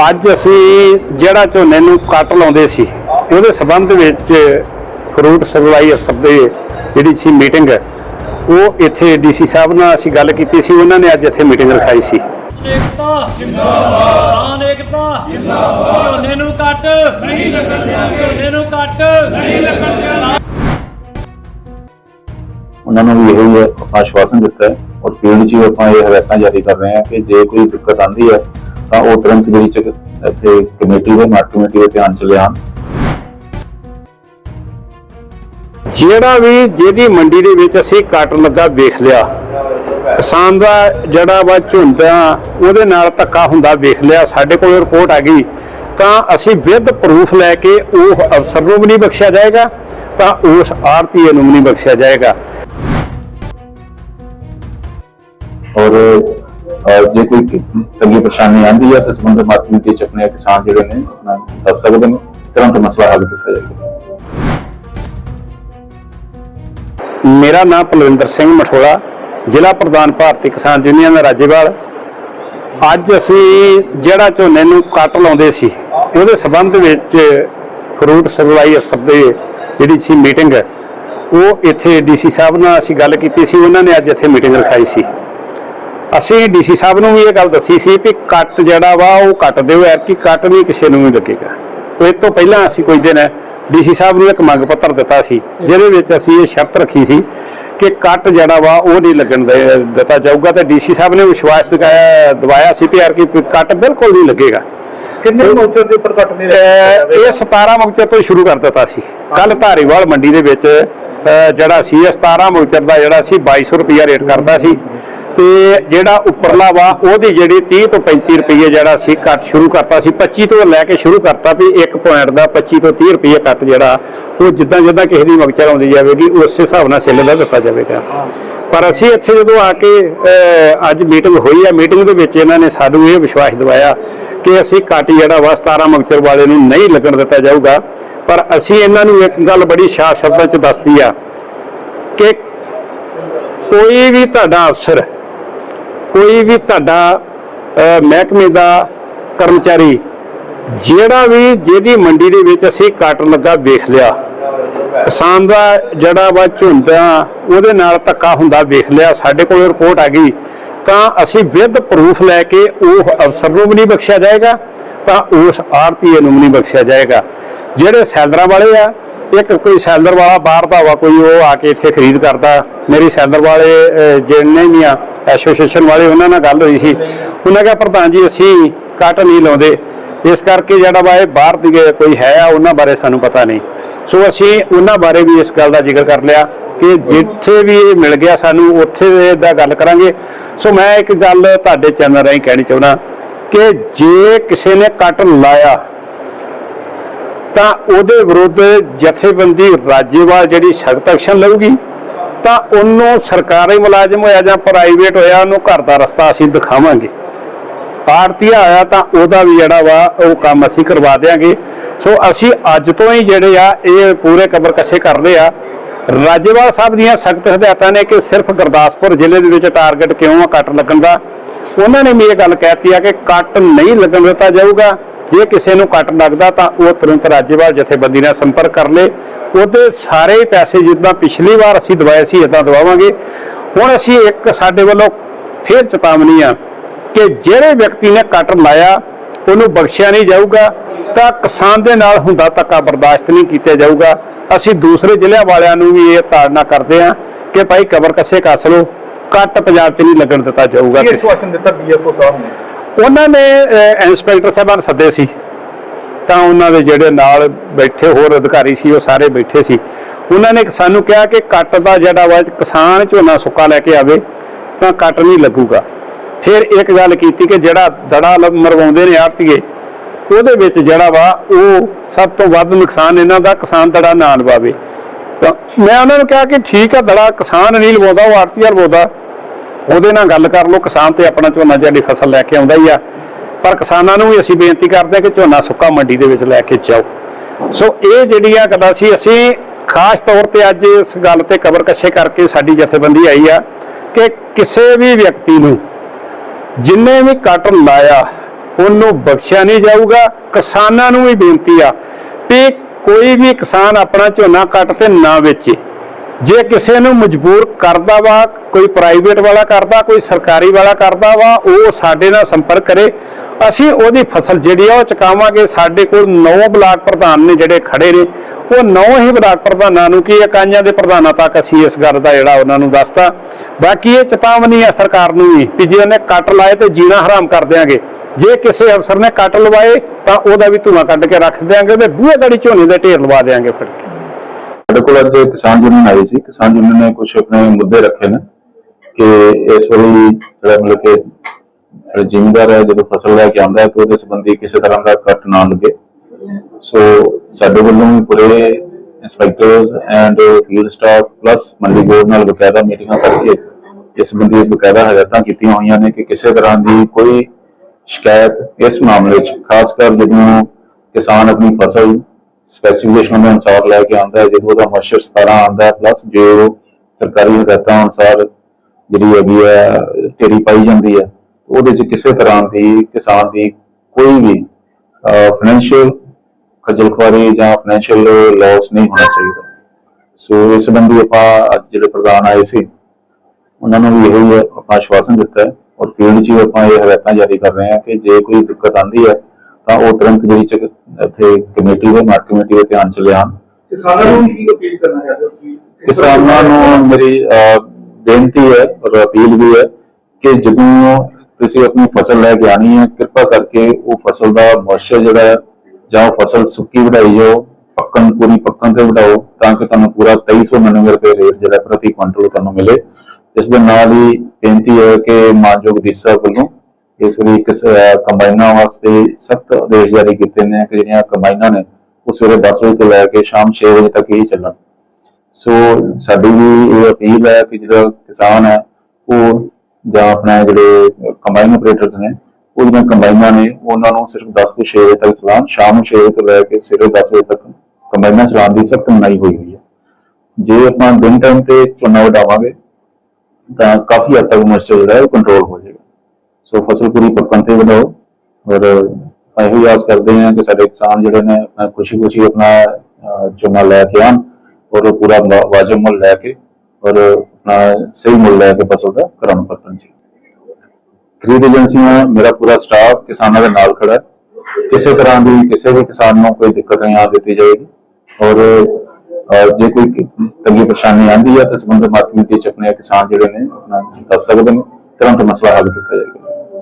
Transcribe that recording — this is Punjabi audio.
ਅੱਜ ਅਸੀਂ ਜਿਹੜਾ ਝੋਨੇ ਨੂੰ ਕੱਟ ਲਾਉਂਦੇ ਸੀ ਉਹਦੇ ਸਬੰਧ ਵਿੱਚ ਫਰੂਟ ਸਪਲਾਈ ਅਫਸਰ ਦੇ ਜਿਹੜੀ ਸੀ ਮੀਟਿੰਗ ਉਹ ਇੱਥੇ ਡੀਸੀ ਸਾਹਿਬ ਨਾਲ ਅਸੀਂ ਗੱਲ ਕੀਤੀ ਸੀ ਉਹਨਾਂ ਨੇ ਅੱਜ ਇੱਥੇ ਮੀਟਿੰਗ ਰਖਾਈ ਸੀ। ਏਕਤਾ ਜਿੰਦਾਬਾਦ ਕਿਸਾਨ ਏਕਤਾ ਜਿੰਦਾਬਾਦ ਝੋਨੇ ਨੂੰ ਕੱਟ ਨਹੀਂ ਲੱਗਣ ਦਿਆਂਗੇ ਝੋਨੇ ਨੂੰ ਕੱਟ। ਨਹੀਂ ਲੱਗਣ ਦਿਆਂਗੇ ਉਹਨਾਂ ਨੂੰ ਵੀ ਇਹੋ ਹੀ ਆਸ਼ਵਾਸਨ ਦਿੱਤਾ ਹੈ ਔਰ ਫੀਲਡ 'ਚ ਆਪਾਂ ਇਹ ਹਦਾਇਤਾਂ ਜਾਰੀ ਕਰ ਰਹੇ ਹਾਂ ਕਿ ਜੇ ਕੋਈ ਦਿੱਕਤ ਆਉਂਦੀ ਹੈ ਤਾਂ ਉਹ ਤੁਰੰਤ ਜਿਹੜੀ ਚ ਇੱਥੇ ਕਮੇਟੀ ਦੇ ਮਾਰਕ ਕਮੇਟੀ ਦੇ ਧਿਆਨ ਚ ਲਿਆਉਣ। ਜਿਹੜਾ ਵੀ ਜਿਹਦੀ ਮੰਡੀ ਦੇ ਵਿੱਚ ਅਸੀਂ ਕੱਟ ਲੱਗਾ ਵੇਖ ਲਿਆ ਕਿਸਾਨ ਦਾ ਜਿਹੜਾ ਵਾ ਝੁੰਦਾ ਉਹਦੇ ਨਾਲ ਧੱਕਾ ਹੁੰਦਾ ਵੇਖ ਲਿਆ ਸਾਡੇ ਕੋਲ ਰਿਪੋਰਟ ਆ ਗਈ ਤਾਂ ਅਸੀਂ ਵਿਦ ਪ੍ਰੂਫ ਲੈ ਕੇ ਉਹ ਅਫਸਰ ਨੂੰ ਵੀ ਨਹੀਂ ਬਖਸ਼ਿਆ ਜਾਏਗਾ ਤਾਂ ਉਸ ਆਰਤੀਏ ਨੂੰ ਵੀ ਨਹੀਂ ਬਖਸ਼ਿਆ ਜਾਏਗਾ। ਔਰ ਜੇ ਕੋਈ ਤੰਗੀ ਪਰੇਸ਼ਾਨੀ ਆਉਂਦੀ ਹੈ ਤਾਂ ਸੰਬੰਧਿਤ ਮਾਰਕ ਕਮੇਟੀ ਆਪਣੇ ਕਿਸਾਨ ਜਿਹੜੇ ਨੇ, ਆਪਣਾ ਦੱਸ ਸਕਦੇ ਨੇ ਤੁਰੰਤ ਮਸਲਾ ਹੱਲ ਕੀਤਾ ਜਾਏਗਾ। ਮੇਰਾ ਨਾਮ ਪਲਵਿੰਦਰ ਸਿੰਘ ਮਠੋਲਾ, ਜ਼ਿਲ੍ਹਾ ਪ੍ਰਧਾਨ ਭਾਰਤੀ ਕਿਸਾਨ ਯੂਨੀਅਨ ਰਾਜੇਵਾਲ। ਅੱਜ ਅਸੀਂ ਜਿਹੜਾ ਝੋਨੇ ਨੂੰ ਕੱਟ ਲਾਉਂਦੇ ਸੀ, ਉਹਦੇ ਸਬੰਧ ਵਿੱਚ ਫਰੂਟ ਸਪਲਾਈ ਅਫਸਰ ਦੇ ਜਿਹੜੀ ਸੀ ਮੀਟਿੰਗ, ਉਹ ਇੱਥੇ ਡੀਸੀ ਸਾਹਿਬ ਨਾਲ ਅਸੀਂ ਗੱਲ ਕੀਤੀ ਸੀ, ਉਹਨਾਂ ਨੇ ਅੱਜ ਇੱਥੇ ਮੀਟਿੰਗ ਰਖਾਈ ਸੀ। ਅਸੀਂ ਡੀਸੀ ਸਾਹਿਬ ਨੂੰ ਵੀ ਇਹ ਗੱਲ ਦੱਸੀ ਸੀ ਕਿ ਕੱਟ ਜਿਹੜਾ ਵਾ ਉਹ ਕੱਟ ਦਿਓ ਯਾਰ ਕਿ ਕੱਟ ਨਹੀਂ ਕਿਸੇ ਨੂੰ ਵੀ ਲੱਗੇਗਾ। ਇਹ ਤੋਂ ਪਹਿਲਾਂ ਅਸੀਂ ਕੁਝ ਦਿਨ ਡੀਸੀ ਸਾਹਿਬ ਨੂੰ ਇੱਕ ਮੰਗ ਪੱਤਰ ਦਿੱਤਾ ਸੀ ਜਿਹਦੇ ਵਿੱਚ ਅਸੀਂ ਇਹ ਸ਼ਰਤ ਰੱਖੀ ਸੀ ਕਿ ਕੱਟ ਜਿਹੜਾ ਵਾ ਉਹ ਨਹੀਂ ਲੱਗਣ ਦੇ- ਦਿੱਤਾ ਜਾਊਗਾ ਤੇ ਡੀਸੀ ਸਾਹਿਬ ਨੇ ਵਿਸ਼ਵਾਸ ਦਿਖਾਇਆ ਦਵਾਇਆ ਸੀ ਯਾਰ ਕਿ ਕੱਟ ਬਿਲਕੁਲ ਨਹੀਂ ਲੱਗੇਗਾ। ਕਿੰਨੇ ਮੋਰਚੇ ਦੇ ਉੱਪਰ ਕੱਟ ਅਹ ਇਹ 17 ਮੁਕਤਰ ਤੋਂ ਸ਼ੁਰੂ ਕਰ ਦਿੱਤਾ ਸੀ। ਕੱਲ ਧਾਰੀਵਾਲ ਮੰਡੀ ਦੇ ਵਿੱਚ ਜਿਹੜਾ ਸੀ ਇਹ 17 ਮੁਕਤਰ ਦਾ ਜਿਹੜਾ ਸੀ 2200 ਰੁਪਿਆ ਰੇਟ ਕਰਦਾ ਸੀ। ਤੇ ਜਿਹੜਾ ਉੱਪਰਲਾ ਵਾ, ਉਹਦੀ ਜਿਹੜੀ 30 ਤੋਂ 35 ਰੁਪਏ ਜਿਹੜਾ ਸੀ ਕੱਟ ਸ਼ੁਰੂ ਕਰਤਾ ਸੀ 25 ਤੋਂ ਲੈ ਕੇ ਸ਼ੁਰੂ ਕਰਤਾ ਵੀ ਇੱਕ ਪੁਆਇੰਟ ਦਾ 25 ਤੋਂ 30 ਰੁਪਏ ਕੱਟ ਜਿਹੜਾ, ਉਹ ਜਿੱਦਾਂ ਜਿੱਦਾਂ ਕਿਸੇ ਦੀ ਮਗਚਰ ਆਉਂਦੀ ਜਾਵੇਗੀ, ਉਸ ਹਿਸਾਬ ਨਾਲ ਸੇਲ ਦਾ ਦਿੱਤਾ ਜਾਵੇਗਾ। ਪਰ ਅਸੀਂ ਇੱਥੇ ਜਦੋਂ ਆ ਕੇ ਅੱਜ ਮੀਟਿੰਗ ਹੋਈ ਹੈ ਮੀਟਿੰਗ ਦੇ ਵਿੱਚ ਇਹਨਾਂ ਨੇ ਸਾਨੂੰ ਇਹ ਵਿਸ਼ਵਾਸ ਦਿਵਾਇਆ ਕਿ ਅਸੀਂ ਕੱਟ ਜਿਹੜਾ ਵਾ 17 ਮਗਚਰ ਵਾਲੇ ਨੂੰ ਨਹੀਂ ਲੱਗਣ ਦਿੱਤਾ ਜਾਊਗਾ। ਪਰ ਅਸੀਂ ਇਹਨਾਂ ਨੂੰ ਇੱਕ ਗੱਲ ਬੜੀ ਸਾਫ਼ ਸ਼ਬਦਾਂ 'ਚ ਦੱਸਦੀ ਆ ਕਿ ਕੋਈ ਵੀ ਤੁਹਾਡਾ ਅਫਸਰ ਕੋਈ ਵੀ ਤੁਹਾਡਾ ਮਹਿਕਮੇ ਦਾ ਕਰਮਚਾਰੀ, ਜਿਹੜਾ ਵੀ ਜਿਹਦੀ ਮੰਡੀ ਦੇ ਵਿੱਚ ਅਸੀਂ ਕੱਟ ਲੱਗਾ ਵੇਖ ਲਿਆ, ਕਿਸਾਨ ਦਾ ਜਿਹੜਾ ਵਾ ਝੁੰਦਾ ਉਹਦੇ ਨਾਲ ਧੱਕਾ ਹੁੰਦਾ ਵੇਖ ਲਿਆ, ਸਾਡੇ ਕੋਲ ਰਿਪੋਰਟ ਆ ਗਈ, ਤਾਂ ਅਸੀਂ ਵਿਦ ਪ੍ਰੂਫ ਲੈ ਕੇ ਉਹ ਅਫਸਰ ਨੂੰ ਵੀ ਨਹੀਂ ਬਖਸ਼ਿਆ ਜਾਏਗਾ, ਤਾਂ ਉਸ ਆਰਤੀਏ ਨੂੰ ਵੀ ਨਹੀਂ ਬਖਸ਼ਿਆ ਜਾਏਗਾ। ਜਿਹੜੇ ਸੈਲਰਾਂ ਵਾਲੇ ਆ ਇੱਕ ਕੋਈ ਸੈਲਰ ਵਾਲਾ ਬਾਹਰ ਦਾ ਵਾ ਕੋਈ ਉਹ ਆ ਕੇ ਇੱਥੇ ਖਰੀਦ ਕਰਦਾ। ਮੇਰੀ ਸੈਲਰ ਵਾਲੇ ਅਹ, ਵੀ ਆ ਐਸੋਸੀਏਸ਼ਨ ਵਾਲੇ ਉਹਨਾਂ ਨਾਲ ਗੱਲ ਹੋਈ ਸੀ। ਉਹਨਾਂ ਕਿਹਾ ਪ੍ਰਧਾਨ ਜੀ ਅਸੀਂ ਕੱਟ ਨਹੀਂ ਲਾਉਂਦੇ। ਇਸ ਕਰਕੇ ਜਿਹੜਾ ਵਾ ਇਹ ਬਾਹਰ ਦੀ ਕੋਈ ਹੈ ਆ ਉਹਨਾਂ ਬਾਰੇ ਸਾਨੂੰ ਪਤਾ ਨਹੀਂ। ਸੋ ਅਸੀਂ ਉਹਨਾਂ ਬਾਰੇ ਵੀ ਇਸ ਗੱਲ ਦਾ ਜ਼ਿਕਰ ਕਰ ਲਿਆ ਕਿ ਜਿੱਥੇ ਵੀ ਇਹ ਮਿਲ ਗਿਆ ਸਾਨੂੰ ਉੱਥੇ ਦਾ ਗੱਲ ਕਰਾਂਗੇ। ਸੋ ਮੈਂ ਇੱਕ ਗੱਲ ਤੁਹਾਡੇ ਚੈਨਲ ਰਾਹੀਂ ਕਹਿਣੀ ਚਾਹੁੰਦਾ ਕਿ ਜੇ ਕਿਸੇ ਨੇ ਕੱਟ ਲਾਇਆ ਤਾਂ ਉਹਦੇ ਵਿਰੁੱਧ ਜਥੇਬੰਦੀ ਰਾਜੇਵਾਲ ਜਿਹੜੀ ਸਖਤ ਐਕਸ਼ਨ ਲਊਗੀ, ਤਾਂ ਉਹਨੂੰ ਸਰਕਾਰੀ ਮੁਲਾਜ਼ਮ ਹੋਇਆ ਜਾਂ ਪ੍ਰਾਈਵੇਟ ਹੋਇਆ, ਉਹਨੂੰ ਘਰ ਦਾ ਰਸਤਾ ਅਸੀਂ ਦਿਖਾਵਾਂਗੇ। ਆਰਤੀਆ ਆਇਆ ਤਾਂ ਉਹਦਾ ਵੀ ਜਿਹੜਾ ਵਾ, ਉਹ ਕੰਮ ਅਸੀਂ ਕਰਵਾ ਦੇਾਂਗੇ ਸੋ ਅਸੀਂ ਅੱਜ ਤੋਂ ਹੀ ਜਿਹੜੇ ਆ, ਇਹ ਪੂਰੇ ਕਬਰ ਕੱਸੇ ਕਰਦੇ ਆ। ਰਾਜੇਵਾਲ ਸਾਹਿਬ ਦੀਆਂ ਸਖਤ ਹਦਾਇਤਾਂ ਨੇ ਕਿ ਸਿਰਫ ਗੁਰਦਾਸਪੁਰ ਜ਼ਿਲ੍ਹੇ ਦੇ ਵਿੱਚ ਟਾਰਗੇਟ ਕਿਉਂ ਆ ਕੱਟ ਲੱਗਣ ਦਾ? ਉਹਨਾਂ ਨੇ ਵੀ ਇਹ ਗੱਲ ਕਹਿਤੀ ਆ ਕਿ ਕੱਟ ਨਹੀਂ ਲੱਗਣ ਦਿੱਤਾ ਜਾਊਗਾ। ਜੇ ਕਿਸੇ ਨੂੰ ਕੱਟ ਲੱਗਦਾ ਤਾਂ ਉਹ ਤੁਰੰਤ ਰਾਜੇਵਾਲ ਜਥੇਬੰਦੀ ਨਾਲ ਸੰਪਰਕ ਕਰ ਲੇ। ਉਹਦੇ ਸਾਰੇ ਪੈਸੇ ਜਿੱਦਾਂ ਪਿਛਲੀ ਵਾਰ ਅਸੀਂ ਦਵਾਏ ਸੀ ਇਦਾਂ ਦਵਾਵਾਂਗੇ। ਹੁਣ ਅਸੀਂ ਇੱਕ ਸਾਡੇ ਵੱਲੋਂ ਫੇਰ ਚੇਤਾਵਨੀ ਆ ਕਿ ਜਿਹੜੇ ਵਿਅਕਤੀ ਨੇ ਕੱਟ ਲਾਇਆ ਉਹਨੂੰ ਬਖਸ਼ਿਆ ਨਹੀਂ ਜਾਊਗਾ ਤਾਂ ਕਿਸਾਨ ਦੇ ਨਾਲ ਹੁੰਦਾ ਧੱਕਾ ਬਰਦਾਸ਼ਤ ਨਹੀਂ ਕੀਤਾ ਜਾਊਗਾ। ਅਸੀਂ ਦੂਸਰੇ ਜ਼ਿਲ੍ਹਿਆਂ ਵਾਲਿਆਂ ਨੂੰ ਵੀ ਇਹ ਤਾੜਨਾ ਕਰਦੇ ਆ ਕਿ ਭਾਈ ਕਬਰ ਕੱਸੇ ਕੱਸ ਲਓ ਕੱਟ ਪੰਜਾਬ 'ਚ ਨਹੀਂ ਲੱਗਣ ਦਿੱਤਾ ਜਾਊਗਾ ਕਿਸੇ ਆਸ਼ਵਾਸਨ ਦਿੱਤਾ ਡੀਐਫਓ ਸਾਹਿਬ ਨੇ? ਉਹਨਾਂ ਨੇ ਇੰਸਪੈਕਟਰ ਸਾਹਿਬਾਨ ਸੱਦੇ ਸੀ। ਤਾਂ ਉਹਨਾਂ ਦੇ ਜਿਹੜੇ ਨਾਲ ਬੈਠੇ ਹੋਰ ਅਧਿਕਾਰੀ ਸੀ, ਉਹ ਸਾਰੇ ਬੈਠੇ ਸੀ। ਉਹਨਾਂ ਨੇ ਸਾਨੂੰ ਕਿਹਾ ਕਿ ਕੱਟ ਦਾ ਜਿਹੜਾ ਵਾ, ਕਿਸਾਨ ਝੋਨਾ ਸੁੱਕਾ ਲੈ ਕੇ ਆਵੇ, ਤਾਂ ਕੱਟ ਨਹੀਂ ਲੱਗੂਗਾ। ਫਿਰ ਇੱਕ ਗੱਲ ਕੀਤੀ ਕਿ ਜਿਹੜਾ ਦੜਾ ਮਰਵਾਉਂਦੇ ਨੇ ਆੜਤੀਏ, ਉਹਦੇ ਵਿੱਚ ਜਿਹੜਾ ਵਾ, ਉਹ ਸਭ ਤੋਂ ਵੱਧ ਨੁਕਸਾਨ ਇਹਨਾਂ ਦਾ ਕਿਸਾਨ ਦੜਾ ਨਾ ਲਵਾਵੇ। ਤਾਂ ਮੈਂ ਉਹਨਾਂ ਨੂੰ ਕਿਹਾ ਕਿ ਠੀਕ ਆ, ਦੜਾ ਕਿਸਾਨ ਨਹੀਂ ਲਵਾਉਂਦਾ, ਉਹ ਆੜਤੀਆ ਲਵਾਉਂਦਾ। ਉਹਦੇ ਨਾਲ ਗੱਲ ਕਰ ਲਓ, ਕਿਸਾਨ ਤੇ ਆਪਣਾ ਝੋਨਾ ਜਿਹੜੀ ਫਸਲ ਲੈ ਕੇ ਆਉਂਦਾ ਹੀ ਆ। ਪਰ ਕਿਸਾਨਾਂ ਨੂੰ ਵੀ ਅਸੀਂ ਬੇਨਤੀ ਕਰਦੇ ਹਾਂ ਕਿ ਝੋਨਾ ਸੁੱਕਾ ਮੰਡੀ ਦੇ ਵਿੱਚ ਲੈ ਕੇ ਜਾਓ। ਸੋ ਇਹ ਜਿਹੜੀਆਂ ਗੱਲਾਂ ਸੀ, ਅਸੀਂ ਖਾਸ ਤੌਰ ਤੇ ਅੱਜ ਇਸ ਗੱਲ ਤੇ ਕਬਰ ਕੱਛੇ ਕਰਕੇ ਸਾਡੀ ਜਥੇਬੰਦੀ ਆਈ ਆ ਕਿ ਕਿਸੇ ਵੀ ਵਿਅਕਤੀ ਨੂੰ ਜਿੰਨੇ ਵੀ ਕੱਟ ਲਾਇਆ, ਉਹਨੂੰ ਬਖਸ਼ਿਆ ਨਹੀਂ ਜਾਊਗਾ। ਕਿਸਾਨਾਂ ਨੂੰ ਵੀ ਬੇਨਤੀ ਆ ਕਿ ਕੋਈ ਵੀ ਕਿਸਾਨ ਆਪਣਾ ਝੋਨਾ ਕੱਟ ਤੇ ਨਾ ਵੇਚੇ। ਜੇ ਕਿਸੇ ਨੂੰ ਮਜਬੂਰ ਕਰਦਾ ਵਾ, ਕੋਈ ਪ੍ਰਾਈਵੇਟ ਵਾਲਾ ਕਰਦਾ, ਕੋਈ ਸਰਕਾਰੀ ਵਾਲਾ ਕਰਦਾ ਵਾ, ਉਹ ਸਾਡੇ ਨਾਲ ਸੰਪਰਕ ਕਰੇ। ਅਸੀਂ ਉਹਦੀ ਫਸਲ ਜਿਹੜੀ ਆ, ਉਹ ਚੁਕਾਵਾਂਗੇ। ਸਾਡੇ ਕੋਲ 9 ਬਲਾਕ ਪ੍ਰਧਾਨ ਨੇ ਜਿਹੜੇ ਖੜੇ ਨੇ। ਉਹ 9 ਹੀ ਬਲਾਕ ਪ੍ਰਧਾਨਾਂ ਨੂੰ ਕੀ ਇਕਾਈਆਂ ਦੇ ਪ੍ਰਧਾਨਾਂ ਤੱਕ ਅਸੀਂ ਇਸ ਗੱਲ ਦਾ ਜਿਹੜਾ ਉਹਨਾਂ ਨੂੰ ਦੱਸਤਾ। ਬਾਕੀ ਇਹ ਚੇਤਾਵਨੀ ਹੈ ਸਰਕਾਰ ਨੂੰ ਵੀ ਕਿ ਜੇ ਉਹਨੇ ਕੱਟ ਲਾਏ ਤੇ ਜੀਣਾ ਹਰਾਮ ਕਰ ਦਿਆਂਗੇ। ਜੇ ਕਿਸੇ ਅਫਸਰ ਨੇ ਕੱਟ ਲਵਾਏ, ਤਾਂ ਉਹਦਾ ਵੀ ਧੂਆਂ ਕੱਢ ਕੇ ਰੱਖ ਦਿਆਂਗੇ ਤੇ ਬੂਹੇ ਗੜੀ ਝੋਨੇ ਦੇ ਢੇਰ ਲਵਾ ਦਿਆਂਗੇ ਫਿਰ। ਸਾਡੇ ਕੋਲ ਅੱਜ ਕਿਸਾਨ ਯੂਨੀਅਨ ਆਈ ਸੀ। ਕਿਸਾਨ ਯੂਨੀਅਨ ਨੇ ਕੁਝ ਆਪਣੇ ਮੁੱਦੇ ਰੱਖੇ ਨੇ ਕਿ ਇਸ ਵਾਰੀ ਜਿਹੜਾ ਮਤਲਬ ਕਿ ਜਿਹੜਾ ਹੈ, ਜਦੋਂ ਫਸਲ ਲੈ ਕੇ ਆਉਂਦਾ ਹੈ, ਤਾਂ ਉਹਦੇ ਸੰਬੰਧੀ ਕਿਸੇ ਤਰ੍ਹਾਂ ਦਾ ਕੱਟ ਨਾ ਲੱਗੇ। ਸੋ ਸਾਡੇ ਵੱਲੋਂ ਪੂਰੇ inspectors and field staff plus Mandi board ਨਾਲ ਬਕਾਇਦਾ ਮੀਟਿੰਗਾਂ ਕਰਕੇ ਇਸ ਸੰਬੰਧੀ ਬਕਾਇਦਾ ਹਦਾਇਤਾਂ ਕੀਤੀਆਂ ਹੋਈਆਂ ਨੇ ਕਿ ਕਿਸੇ ਤਰ੍ਹਾਂ ਦੀ ਕੋਈ ਸ਼ਿਕਾਇਤ ਇਸ ਮਾਮਲੇ 'ਚ, ਖਾਸ ਕਰ ਜਦੋਂ ਕਿਸਾਨ ਆਪਣੀ ਫਸਲ ਸਪੈਸੀਫਿਕੇਸ਼ਨ ਦੇ ਅਨੁਸਾਰ ਲੈ ਕੇ ਆਉਂਦਾ ਹੈ ਜਦੋਂ ਉਹਦਾ ਮਸ਼ਰ 17 ਆਉਂਦਾ ਹੈ ਪਲੱਸ ਜੋ ਸਰਕਾਰੀ ਹਦਾਇਤਾਂ ਅਨੁਸਾਰ ਜਿਹੜੀ ਹੈਗੀ ਹੈ, ਢੇਰੀ ਪਾਈ ਜਾਂਦੀ ਹੈ, ਉਹਦੇ 'ਚ ਕਿਸੇ ਤਰ੍ਹਾਂ ਦੀ ਕਿਸਾਨ ਦੀ ਕੋਈ ਵੀ ਫਾਈਨੈਂਸ਼ੀਅਲ ਖੱਜਲ ਜਾਂ ਫਾਈਨੈਂਸ਼ੀਅਲ ਲਾਸ ਨਹੀਂ ਹੋਣਾ ਚਾਹੀਦਾ। ਸੋ ਇਸ ਸੰਬੰਧੀ ਆਪਾਂ ਅੱਜ ਜਿਹੜੇ ਪ੍ਰਧਾਨ ਆਏ ਸੀ, ਉਹਨਾਂ ਨੂੰ ਵੀ ਇਹੋ ਹੀ ਆਪਣਾ ਆਸ਼ਵਾਸਨ ਦਿੱਤਾ ਹੈ ਔਰ ਫੀਲਡ 'ਚ ਆਪਾਂ ਇਹ ਹਦਾਇਤਾਂ ਜਾਰੀ ਕਰ ਰਹੇ ਹਾਂ ਕਿ ਜੇ ਕੋਈ ਦਿੱਕਤ ਆਉਂਦੀ ਹੈ, ਤਾਂ ਉਹ ਤੁਰੰਤ ਜਿਹੜੀ ਇੱਥੇ ਕਮੇਟੀ ਦੇ ਮਾਰਕ ਕਮੇਟੀ ਦੇ ਧਿਆਨ ਚ ਲਿਆਉਣ। ਕਿਸਾਨਾਂ ਨੂੰ ਕੀ ਅਪੀਲ ਕਰਨਾ ਚਾਹੁੰਦੇ ਹੋ ਤੁਸੀਂ ਕਿਸਾਨਾਂ ਨੂੰ ਮੇਰੀ ਬੇਨਤੀ ਹੈ ਔਰ ਅਪੀਲ ਵੀ ਹੈ ਕਿ ਜਦੋਂ ਤੁਸੀਂ ਆਪਣੀ ਫਸਲ ਲੈ ਕੇ ਆਣੀ ਹੈ ਕਿਰਪਾ ਕਰਕੇ ਉਹ ਫਸਲ ਦਾ ਮੋਇਸਚਰ ਜਿਹੜਾ ਹੈ, ਜਾਂ ਫਸਲ ਸੁੱਕੀ ਵਢਾਈ ਜਾਓ ਪੱਕਣ ਪੂਰੀ ਪੱਕਣ ਤੇ ਵਢਾਓ ਤਾਂ ਕਿ ਤੁਹਾਨੂੰ ਪੂਰਾ 2399 ਰੁਪਏ ਰੇਟ ਜਿਹੜਾ ਪ੍ਰਤੀ ਕੁਇੰਟਲ ਤੁਹਾਨੂੰ ਮਿਲੇ। ਇਸ ਦੇ ਨਾਲ ਹੀ ਬੇਨਤੀ ਹੈ ਕਿ ਮਾਨਯੋਗ ਡੀਸਾ ਵੱਲੋਂ ਇਸ ਵਾਰੀ ਕਿਸ ਕੰਬਾਈਨਾਂ ਵਾਸਤੇ ਸਖਤ ਆਦੇਸ਼ ਜਾਰੀ ਕੀਤੇ ਨੇ ਕਿ ਜਿਹੜੀਆਂ ਕੰਬਾਈਨਾਂ ਨੇ, ਉਹ ਸਵੇਰੇ 10 ਵਜੇ ਤੋਂ ਲੈ ਕੇ ਸ਼ਾਮ 6 ਵਜੇ ਤੱਕ ਹੀ ਚੱਲਣ। ਸੋ ਸਾਡੀ ਵੀ ਇਹ ਅਪੀਲ ਹੈ ਕਿ ਜਿਹੜਾ ਕਿਸਾਨ ਹੈ, ਉਹ ਜਾਂ ਆਪਣਾ ਜਿਹੜੇ ਕੰਬਾਈਨ ਆਪਰੇਟਰਸ ਨੇ, ਉਹ ਜਿਹੜੀਆਂ ਕੰਬਾਈਨਾਂ ਨੇ, ਉਹਨਾਂ ਨੂੰ ਸਿਰਫ 10 ਤੋਂ 6 ਵਜੇ ਤੱਕ ਚਲਾਉਣ, ਸ਼ਾਮ 6 ਵਜੇ ਤੋਂ ਲੈ ਕੇ ਸਵੇਰੇ 10 ਵਜੇ ਤੱਕ ਕੰਬਾਈਨਾਂ ਚਲਾਉਣ ਦੀ ਸਖਤ ਮਨਾਹੀ ਹੋਈ ਹੋਈ ਹੈ। ਜੇ ਆਪਾਂ ਦਿਨ ਟਾਈਮ ਤੇ ਝੋਨਾ ਵਡਾਵਾਂਗੇ ਤਾਂ ਕਾਫੀ ਹੱਦ ਤੱਕ ਮੋਇਸਚਰ ਜਿਹੜਾ ਹੈ ਕੰਟਰੋਲ ਹੋ ਸੋ ਫਸਲ ਪੂਰੀ ਪੱਕਣ ਤੇ ਵਧਾਓ ਔਰ ਇਹੋ ਹੀ ਆਸ ਕਰਦੇ ਹਾਂ ਕਿ ਸਾਡੇ ਕਿਸਾਨ ਜਿਹੜੇ ਨੇ ਆਪਣਾ ਖੁਸ਼ੀ-ਖੁਸ਼ੀ ਆਪਣਾ ਅਹ, ਲੈ ਕੇ ਆਉਣ ਔਰ ਪੂਰਾ ਵਾਜਬ ਮੁੱਲ ਲੈ ਕੇ ਔਰ ਆਪਣਾ ਸਹੀ ਮੁੱਲ ਲੈ ਕੇ ਫਸਲ ਦਾ ਕਰਮ ਪੱਤਨ ਜੀ। ਖਰੀਦ ਏਜੰਸੀਆਂ ਮੇਰਾ ਪੂਰਾ ਸਟਾਫ ਕਿਸਾਨਾਂ ਦੇ ਨਾਲ ਖੜਾ ਹੈ। ਕਿਸੇ ਤਰ੍ਹਾਂ ਦੀ ਕਿਸੇ ਵੀ ਕਿਸਾਨ ਨੂੰ ਕੋਈ ਦਿੱਕਤ ਨਹੀਂ ਆ ਦਿੱਤੀ ਜਾਏਗੀ। ਔਰ ਜੇ ਕੋਈ ਕਿ- ਤੰਗੀ ਪਰੇਸ਼ਾਨੀ ਆਂਦੀ ਹੈ ਤਾਂ ਸੰਬੰਧਿਤ ਮਾਰਕੀਟ ਵਿੱਚ ਆਪਣੇ ਕਿਸਾਨ ਜਿਹੜੇ ਨੇ ਆਪਣਾ ਦੱਸ ਸਕਦੇ ਨੇ। ਤੁਰੰਤ ਮਸਲਾ ਹੱਲ ਕੀਤਾ ਜਾਏਗਾ।